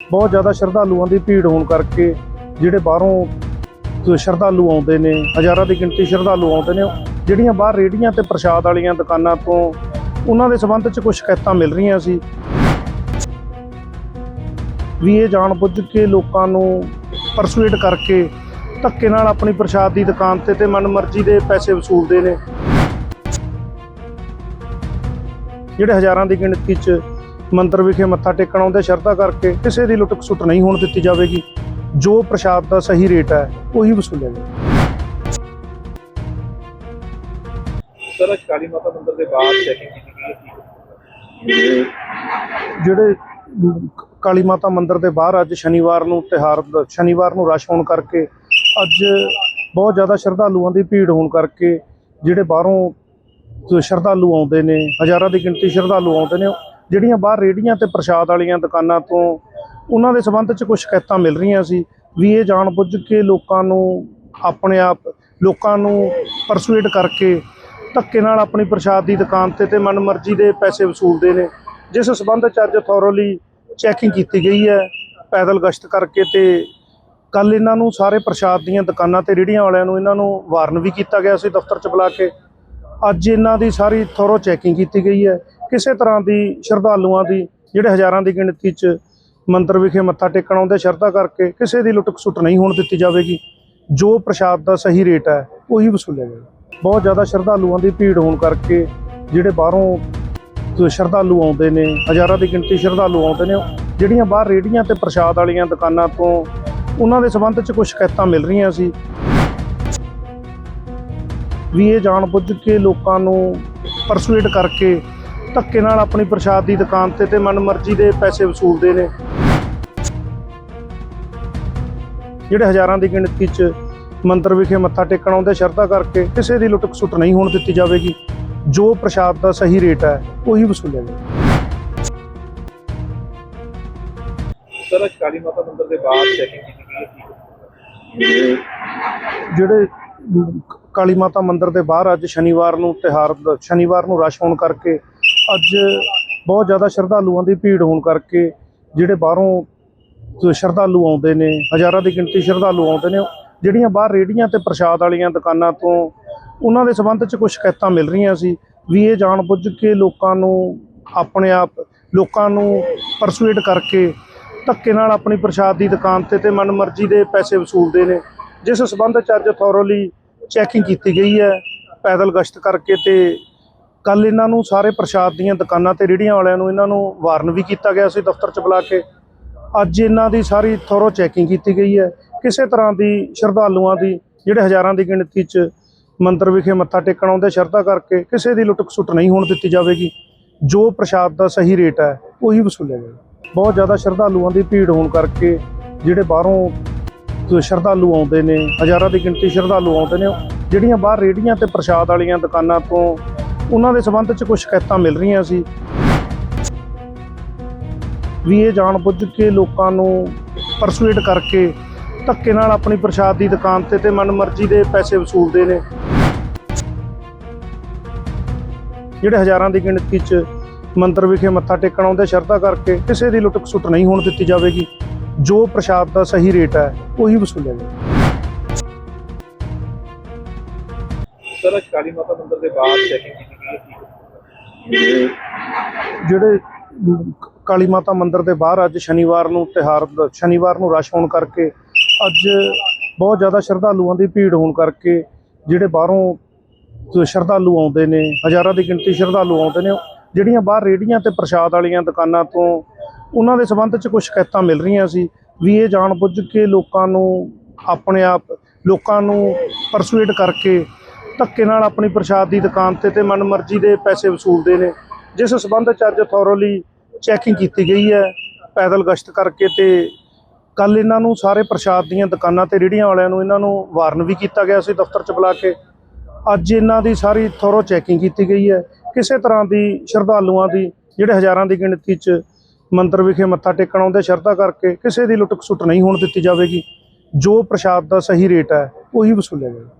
ਬਹੁਤ ਜ਼ਿਆਦਾ ਸ਼ਰਧਾਲੂਆਂ ਦੀ ਭੀੜ ਹੋਣ ਕਰਕੇ ਜਿਹੜੇ ਬਾਹਰੋਂ ਸ਼ਰਧਾਲੂ ਆਉਂਦੇ ਨੇ, ਹਜ਼ਾਰਾਂ ਦੀ ਗਿਣਤੀ ਸ਼ਰਧਾਲੂ ਆਉਂਦੇ ਨੇ, ਜਿਹੜੀਆਂ ਬਾਹਰ ਰੇੜੀਆਂ ਤੇ ਪ੍ਰਸ਼ਾਦ ਵਾਲੀਆਂ ਦੁਕਾਨਾਂ ਤੋਂ ਉਹਨਾਂ ਦੇ ਸੰਬੰਧ 'ਚ ਕੁਝ ਸ਼ਿਕਾਇਤਾਂ ਮਿਲ ਰਹੀਆਂ ਸੀ। ਵੀ ਇਹ ਜਾਣ ਬੁੱਝ ਕੇ ਲੋਕਾਂ ਨੂੰ ਪਰਸੂਏਟ ਕਰਕੇ ਧੱਕੇ ਨਾਲ ਆਪਣੀ ਪ੍ਰਸ਼ਾਦ ਦੀ ਦੁਕਾਨ ਤੇ ਤੇ ਮਨਮਰਜ਼ੀ ਦੇ ਪੈਸੇ ਵਸੂਲਦੇ ਨੇ। ਜਿਹੜੇ ਹਜ਼ਾਰਾਂ ਦੀ ਗਿਣਤੀ 'ਚ ਮੰਦਰ ਵਿਖੇ ਮੱਥਾ ਟੇਕਣ ਆਉਂਦੇ ਸ਼ਰਧਾ ਕਰਕੇ ਕਿਸੇ ਦੀ ਲੁੱਟ ਖਸੁੱਟ ਨਹੀਂ ਹੋਣ ਦਿੱਤੀ ਜਾਵੇਗੀ। ਜੋ ਪ੍ਰਸ਼ਾਦ ਦਾ ਸਹੀ ਰੇਟ ਹੈ ਉਹੀ ਵਸੂਲਿਆ ਜਾਵੇਗਾ। ਸਰ ਕਾਲੀ ਮਾਤਾ ਮੰਦਿਰ ਦੇ ਬਾਹਰ ਚੈਕਿੰਗ ਕੀਤੀ ਗਈ ਜਿਹੜੇ ਕਾਲੀ ਮਾਤਾ ਮੰਦਿਰ ਦੇ ਬਾਹਰ ਅੱਜ ਸ਼ਨੀਵਾਰ ਨੂੰ ਤਿਹਾਰ ਸ਼ਨੀਵਾਰ ਨੂੰ ਰਸ਼ ਹੋਣ ਕਰਕੇ ਅੱਜ ਬਹੁਤ ਜ਼ਿਆਦਾ ਸ਼ਰਧਾਲੂਆਂ ਦੀ ਭੀੜ ਹੋਣ ਕਰਕੇ ਜਿਹੜੇ ਬਾਹਰੋਂ ਸ਼ਰਧਾਲੂ ਆਉਂਦੇ ਨੇ ਹਜ਼ਾਰਾਂ ਦੀ ਗਿਣਤੀ ਸ਼ਰਧਾਲੂ ਆਉਂਦੇ ਨੇ ਜਿਹੜੀਆਂ ਬਾਹਰ ਰੇੜੀਆਂ ਤੇ ਪ੍ਰਸ਼ਾਦ ਵਾਲੀਆਂ ਦੁਕਾਨਾਂ ਤੋਂ ਉਹਨਾਂ ਦੇ ਸੰਬੰਧ 'ਚ ਕੁਝ ਸ਼ਿਕਾਇਤਾਂ ਮਿਲ ਰਹੀਆਂ ਸੀ ਵੀ ਇਹ ਜਾਣ ਬੁੱਝ ਕੇ ਲੋਕਾਂ ਨੂੰ ਆਪਣੇ ਆਪ, ਲੋਕਾਂ ਨੂੰ ਪਰਸੂਏਟ ਕਰਕੇ ਧੱਕੇ ਨਾਲ ਆਪਣੀ ਪ੍ਰਸ਼ਾਦ ਦੀ ਦੁਕਾਨ ਤੇ ਤੇ ਮਨਮਰਜ਼ੀ ਦੇ ਪੈਸੇ ਵਸੂਲਦੇ ਨੇ, ਜਿਸ ਸਬੰਧ ਚ ਅੱਜ ਥੋਰੋਲੀ ਚੈਕਿੰਗ ਕੀਤੀ ਗਈ ਹੈ, ਪੈਦਲ ਗਸ਼ਤ ਕਰਕੇ ਤੇ ਕੱਲ ਇਹਨਾਂ ਨੂੰ ਸਾਰੇ ਪ੍ਰਸ਼ਾਦ ਦੀਆਂ ਦੁਕਾਨਾਂ ਤੇ ਰੇੜੀਆਂ ਵਾਲਿਆਂ ਨੂੰ ਇਹਨਾਂ ਨੂੰ ਵਾਰਨ ਵੀ ਕੀਤਾ ਗਿਆ ਸੀ ਦਫ਼ਤਰ ਚ ਬੁਲਾ ਕੇ। ਅੱਜ ਇਹਨਾਂ ਦੀ ਸਾਰੀ ਥੋਰੋ ਚੈਕਿੰਗ ਕੀਤੀ ਗਈ ਹੈ। ਕਿਸੇ ਤਰ੍ਹਾਂ ਦੀ ਸ਼ਰਧਾਲੂਆਂ ਦੀ, ਜਿਹੜੇ ਹਜ਼ਾਰਾਂ ਦੀ ਗਿਣਤੀ ਚ ਮੰਦਰ ਵਿਖੇ ਮੱਥਾ ਟੇਕਣ ਆਉਂਦੇ, ਸ਼ਰਧਾ ਕਰਕੇ ਕਿਸੇ ਦੀ ਲੁੱਟ ਖਸੁੱਟ ਨਹੀਂ ਹੋਣ ਦਿੱਤੀ ਜਾਵੇਗੀ। ਜੋ ਪ੍ਰਸ਼ਾਦ ਦਾ ਸਹੀ ਰੇਟ ਹੈ, ਉਹੀ ਵਸੂਲਿਆ ਜਾਵੇਗਾ। ਬਹੁਤ ਜ਼ਿਆਦਾ ਸ਼ਰਧਾਲੂਆਂ ਦੀ ਭੀੜ ਹੋਣ ਕਰਕੇ ਜਿਹੜੇ ਬਾਹਰੋਂ ਸ਼ਰਧਾਲੂ ਆਉਂਦੇ ਨੇ, ਹਜ਼ਾਰਾਂ ਦੀ ਗਿਣਤੀ ਸ਼ਰਧਾਲੂ ਆਉਂਦੇ ਨੇ, ਜਿਹੜੀਆਂ ਬਾਹਰ ਰੇੜੀਆਂ ਤੇ ਪ੍ਰਸ਼ਾਦ ਵਾਲੀਆਂ ਦੁਕਾਨਾਂ ਤੋਂ ਉਹਨਾਂ ਦੇ ਸੰਬੰਧ 'ਚ ਕੁਝ ਸ਼ਿਕਾਇਤਾਂ ਮਿਲ ਰਹੀਆਂ ਸੀ ਵੀ ਇਹ ਜਾਣ ਬੁੱਝ ਕੇ ਲੋਕਾਂ ਨੂੰ ਪਰਸੂਏਟ ਕਰਕੇ ਧੱਕੇ ਨਾਲ ਆਪਣੀ ਪ੍ਰਸ਼ਾਦ ਦੀ ਦੁਕਾਨ ਤੇ ਤੇ ਮਨਮਰਜ਼ੀ ਦੇ ਪੈਸੇ ਵਸੂਲਦੇ ਨੇ। ਜਿਹੜੇ ਹਜ਼ਾਰਾਂ ਦੀ ਗਿਣਤੀ 'ਚ ਮੰਦਰ ਵਿਖੇ ਮੱਥਾ ਟੇਕਣ ਆਉਂਦੇ ਸ਼ਰਧਾ ਕਰਕੇ ਕਿਸੇ ਦੀ ਲੁੱਟ ਖਸੁੱਟ ਨਹੀਂ ਹੋਣ ਦਿੱਤੀ ਜਾਵੇਗੀ। ਜੋ ਪ੍ਰਸ਼ਾਦ ਦਾ ਸਹੀ ਰੇਟ ਹੈ ਉਹੀ ਵਸੂਲਿਆ ਜਾਵੇਗਾ। ਸਰ ਅੱਜ ਕਾਲੀ ਮਾਤਾ ਮੰਦਿਰ ਦੇ ਬਾਹਰ ਚੈਕਿੰਗ ਕੀਤੀ ਗਈ ਹੈ। ਜਿਹੜੇ ਕਾਲੀ ਮਾਤਾ ਮੰਦਿਰ ਦੇ ਬਾਹਰ ਅੱਜ ਸ਼ਨੀਵਾਰ ਨੂੰ ਤਿਹਾਰ, ਸ਼ਨੀਵਾਰ ਨੂੰ ਰਸ਼ ਹੋਣ ਕਰਕੇ ਅੱਜ ਬਹੁਤ ਜ਼ਿਆਦਾ ਸ਼ਰਧਾਲੂਆਂ ਦੀ ਭੀੜ ਹੋਣ ਕਰਕੇ ਜਿਹੜੇ ਬਾਹਰੋਂ ਸ਼ਰਧਾਲੂ ਆਉਂਦੇ ਨੇ, ਹਜ਼ਾਰਾਂ ਦੀ ਗਿਣਤੀ ਸ਼ਰਧਾਲੂ ਆਉਂਦੇ ਨੇ, ਜਿਹੜੀਆਂ ਬਾਹਰ ਰੇੜੀਆਂ ਤੇ ਪ੍ਰਸ਼ਾਦ ਵਾਲੀਆਂ ਦੁਕਾਨਾਂ ਤੋਂ ਉਹਨਾਂ ਦੇ ਸੰਬੰਧ 'ਚ ਕੁਝ ਸ਼ਿਕਾਇਤਾਂ ਮਿਲ ਰਹੀਆਂ ਸੀ ਵੀ ਇਹ ਜਾਣ ਬੁੱਝ ਕੇ ਲੋਕਾਂ ਨੂੰ ਆਪਣੇ ਆਪ, ਲੋਕਾਂ ਨੂੰ ਪਰਸੂਏਟ ਕਰਕੇ ਧੱਕੇ ਨਾਲ ਆਪਣੀ ਪ੍ਰਸ਼ਾਦ ਦੀ ਦੁਕਾਨ ਤੇ ਤੇ ਮਨਮਰਜ਼ੀ ਦੇ ਪੈਸੇ ਵਸੂਲਦੇ ਨੇ, ਜਿਸ ਸਬੰਧ ਚ ਅੱਜ ਥੋਰੋਲੀ ਚੈਕਿੰਗ ਕੀਤੀ ਗਈ ਹੈ, ਪੈਦਲ ਗਸ਼ਤ ਕਰਕੇ ਤੇ ਕੱਲ ਇਹਨਾਂ ਨੂੰ ਸਾਰੇ ਪ੍ਰਸ਼ਾਦ ਦੀਆਂ ਦੁਕਾਨਾਂ ਤੇ ਰੇੜੀਆਂ ਵਾਲਿਆਂ ਨੂੰ ਇਹਨਾਂ ਨੂੰ ਵਾਰਨ ਵੀ ਕੀਤਾ ਗਿਆ ਸੀ ਦਫ਼ਤਰ ਚ ਬੁਲਾ ਕੇ। ਅੱਜ ਇਹਨਾਂ ਦੀ ਸਾਰੀ ਥੋਰੋ ਚੈਕਿੰਗ ਕੀਤੀ ਗਈ ਹੈ। ਕਿਸੇ ਤਰ੍ਹਾਂ ਦੀ ਸ਼ਰਧਾਲੂਆਂ ਦੀ, ਜਿਹੜੇ ਹਜ਼ਾਰਾਂ ਦੀ ਗਿਣਤੀ ਚ ਮੰਦਰ ਵਿਖੇ ਮੱਥਾ ਟੇਕਣ ਆਉਂਦੇ, ਸ਼ਰਧਾ ਕਰਕੇ ਕਿਸੇ ਦੀ ਲੁੱਟ ਖਸੁੱਟ ਨਹੀਂ ਹੋਣ ਦਿੱਤੀ ਜਾਵੇਗੀ। ਜੋ ਪ੍ਰਸ਼ਾਦ ਦਾ ਸਹੀ ਰੇਟ ਹੈ, ਉਹੀ ਵਸੂਲਿਆ ਜਾਵੇਗਾ। ਬਹੁਤ ਜ਼ਿਆਦਾ ਸ਼ਰਧਾਲੂਆਂ ਦੀ ਭੀੜ ਹੋਣ ਕਰਕੇ, ਜਿਹੜੇ ਬਾਹਰੋਂ ਸ਼ਰਧਾਲੂ ਆਉਂਦੇ ਨੇ, ਹਜ਼ਾਰਾਂ ਦੀ ਗਿਣਤੀ ਸ਼ਰਧਾਲੂ ਆਉਂਦੇ ਨੇ, ਜਿਹੜੀਆਂ ਬਾਹਰ ਰੇੜੀਆਂ ਤੇ ਪ੍ਰਸ਼ਾਦ ਵਾਲੀਆਂ ਦੁਕਾਨਾਂ ਤੋਂ ਉਹਨਾਂ ਦੇ ਸੰਬੰਧ 'ਚ ਕੁਝ ਸ਼ਿਕਾਇਤਾਂ ਮਿਲ ਰਹੀਆਂ ਸੀ। ਵੀ ਇਹ ਜਾਣ ਬੁੱਝ ਕੇ ਲੋਕਾਂ ਨੂੰ ਪਰਸੂਏਟ ਕਰਕੇ ਧੱਕੇ ਨਾਲ ਆਪਣੀ ਪ੍ਰਸ਼ਾਦ ਦੀ ਦੁਕਾਨ ਤੇ ਤੇ ਮਨਮਰਜ਼ੀ ਦੇ ਪੈਸੇ ਵਸੂਲਦੇ ਨੇ। ਜਿਹੜੇ ਹਜ਼ਾਰਾਂ ਦੀ ਗਿਣਤੀ 'ਚ ਮੰਦਰ ਵਿਖੇ ਮੱਥਾ ਟੇਕਣ ਆਉਂਦੇ, ਸ਼ਰਧਾ ਕਰਕੇ ਕਿਸੇ ਦੀ ਲੁੱਟ ਖਸੁੱਟ ਨਹੀਂ ਹੋਣ ਦਿੱਤੀ ਜਾਵੇਗੀ। ਜੋ ਪ੍ਰਸ਼ਾਦ ਦਾ ਸਹੀ ਰੇਟ ਹੈ ਉਹੀ ਵਸੂਲਿਆ ਜਾਵੇਗਾ ਸਰ ਅੱਜ ਕਾਲੀ ਮਾਤਾ ਮੰਦਿਰ ਦੇ ਬਾਹਰ ਚੈਕਿੰਗ ਕੀਤੀ ਗਈ ਹੈ ਜਿਹੜੇ ਕਾਲੀ ਮਾਤਾ ਮੰਦਿਰ ਦੇ ਬਾਹਰ ਅੱਜ ਸ਼ਨੀਵਾਰ ਨੂੰ ਤਿਹਾਰ ਸ਼ਨੀਵਾਰ ਨੂੰ ਰਸ਼ ਹੋਣ ਕਰਕੇ ਅੱਜ ਬਹੁਤ ਜ਼ਿਆਦਾ ਸ਼ਰਧਾਲੂਆਂ ਦੀ ਭੀੜ ਹੋਣ ਕਰਕੇ ਜਿਹੜੇ ਬਾਹਰੋਂ ਸ਼ਰਧਾਲੂ ਆਉਂਦੇ ਨੇ ਹਜ਼ਾਰਾਂ ਦੀ ਗਿਣਤੀ ਸ਼ਰਧਾਲੂ ਆਉਂਦੇ ਨੇ ਜਿਹੜੀਆਂ ਬਾਹਰ ਰੇੜੀਆਂ ਤੇ ਪ੍ਰਸ਼ਾਦ ਵਾਲੀਆਂ ਦੁਕਾਨਾਂ ਤੋਂ ਉਹਨਾਂ ਦੇ ਸੰਬੰਧ 'ਚ ਕੁਝ ਸ਼ਿਕਾਇਤਾਂ ਮਿਲ ਰਹੀਆਂ ਸੀ ਵੀ ਇਹ ਜਾਣ ਬੁੱਝ ਕੇ ਲੋਕਾਂ ਨੂੰ ਆਪਣੇ ਆਪ, ਲੋਕਾਂ ਨੂੰ ਪਰਸੂਏਟ ਕਰਕੇ ਧੱਕੇ ਨਾਲ ਆਪਣੀ ਪ੍ਰਸ਼ਾਦ ਦੀ ਦੁਕਾਨ ਤੇ ਤੇ ਮਨਮਰਜ਼ੀ ਦੇ ਪੈਸੇ ਵਸੂਲਦੇ ਨੇ। ਜਿਸ ਸਬੰਧ ਚ ਅੱਜ ਥੋਰੋਲੀ ਚੈਕਿੰਗ ਕੀਤੀ ਗਈ ਹੈ, ਪੈਦਲ ਗਸ਼ਤ ਕਰਕੇ ਤੇ ਕੱਲ ਇਹਨਾਂ ਨੂੰ ਸਾਰੇ ਪ੍ਰਸ਼ਾਦ ਦੀਆਂ ਦੁਕਾਨਾਂ ਤੇ ਰੇੜੀਆਂ ਵਾਲਿਆਂ ਨੂੰ ਇਹਨਾਂ ਨੂੰ ਵਾਰਨ ਵੀ ਕੀਤਾ ਗਿਆ ਸੀ ਦਫ਼ਤਰ ਚ ਬੁਲਾ ਕੇ। ਅੱਜ ਇਹਨਾਂ ਦੀ ਸਾਰੀ ਥੋਰੋ ਚੈਕਿੰਗ ਕੀਤੀ ਗਈ ਹੈ। ਕਿਸੇ ਤਰ੍ਹਾਂ ਦੀ ਸ਼ਰਧਾਲੂਆਂ ਦੀ, ਜਿਹੜੇ ਹਜ਼ਾਰਾਂ ਦੀ ਗਿਣਤੀ ਚ ਮੰਦਰ ਵਿਖੇ ਮੱਥਾ ਟੇਕਣ ਆਉਂਦੇ, ਸ਼ਰਧਾ ਕਰਕੇ ਕਿਸੇ ਦੀ ਲੁੱਟ ਖਸੁੱਟ ਨਹੀਂ ਹੋਣ ਦਿੱਤੀ ਜਾਵੇਗੀ। ਜੋ ਪ੍ਰਸ਼ਾਦ ਦਾ ਸਹੀ ਰੇਟ ਹੈ, ਉਹੀ ਵਸੂਲਿਆ ਜਾਵੇਗਾ।